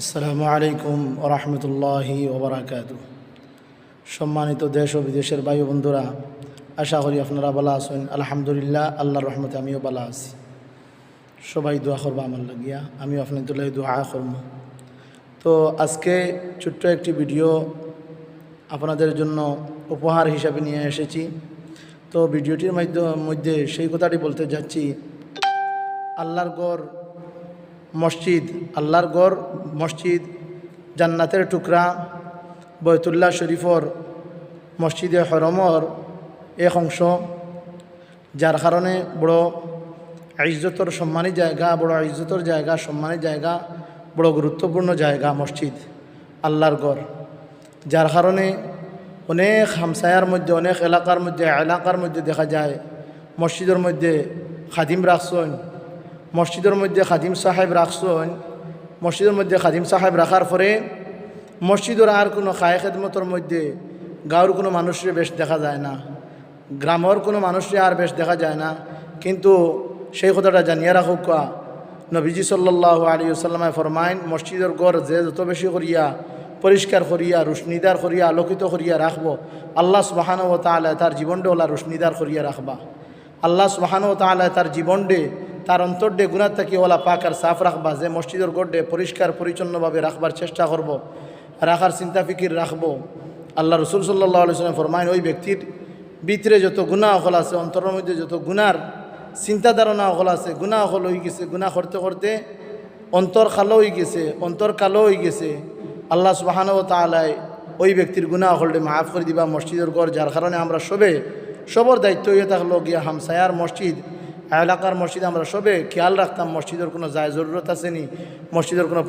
আসসালামু আলাইকুম ওরহমতুল্লাহি ওবরাকাত সম্মানিত দেশ ও বিদেশের ও বন্ধুরা, আশা করি আপনারা ভালো আছেন। আলহামদুলিল্লাহ, আল্লাহর রহমতে আমিও ভালো আছি। সবাই দোয়া করবা আমার লাগিয়া, আমিও তুলাই দোয়া করব। তো আজকে ছোট্ট একটি ভিডিও আপনাদের জন্য উপহার হিসাবে নিয়ে এসেছি। তো ভিডিওটির মধ্যে সেই কথাটি বলতে যাচ্ছি, আল্লাহর গড় মসজিদ, আল্লাহর গড় মসজিদ, জান্নাতের টুকরা বয়তুল্লাহ শরীফর, মসজিদে হরমর এক অংশ। যার কারণে বড় ইজ্জতর সম্মানী জায়গা, বড় ইজ্জতর জায়গা, সম্মানী জায়গা, বড় গুরুত্বপূর্ণ জায়গা মসজিদ, আল্লাহর গড় যার কারণে অনেক হামসায়ার মধ্যে, অনেক এলাকার মধ্যে এলাকার মধ্যে দেখা যায়, মসজিদের মধ্যে খাদিম রাখছেন মসজিদের মধ্যে খাদিম সাহেব রাখছেন, মসজিদের মধ্যে খাদিম সাহেব রাখার পরে মসজিদের আর কোনো খায় খেদমতর মধ্যে গাঁর কোনো মানুষের বেশ দেখা যায় না, গ্রামের কোনো মানুষের আর বেশ দেখা যায় না। কিন্তু সেই কথাটা জানিয়ে রাখুক নবীজি সাল্লাহ আলী সাল্লামায় ফরমাইন মসজিদের গড় যে যত বেশি করিয়া, পরিষ্কার করিয়া, রুশনিদার করিয়া, আলোকিত করিয়া রাখব, আল্লাহ সুবাহানো তাহলে তার জীবনটা ওলা রুশনিদার করিয়া রাখবা। আল্লাহ সুবাহানো তাহলে তার জীবনডে তার অন্তর্ডে গুণার থাকি ওলা পাক আর সাফ রাখবা, যে মসজিদের গড়ে পরিষ্কার, পরিচ্ছন্নভাবে রাখবার চেষ্টা করব, রাখার চিন্তা ফিকির রাখব। আল্লাহ রসুল সাল্লাহ আলি সাল্লাম ফরমাইন ওই ব্যক্তির ভিতরে যত গুণা অকল আছে, অন্তরের মধ্যে যত গুনার চিন্তা ধারণা অকল আছে গুণা অকল হয়ে গেছে গুণা করতে করতে অন্তর খালো হয়ে গেছে, অন্তর কালো হয়ে গেছে, আল্লাহ সুবাহানও তালায় ওই ব্যক্তির গুণা হলডে মাফ করে দিবা। মসজিদের ঘর, যার কারণে আমরা সবে সবর দায়িত্ব হয়ে থাকল, গিয়া হামসায়ার মসজিদ এলাকার মসজিদে আমরা সবে খেয়াল রাখতাম মসজিদের কোনো যায় জরুরত আছে নি? মসজিদের কোনো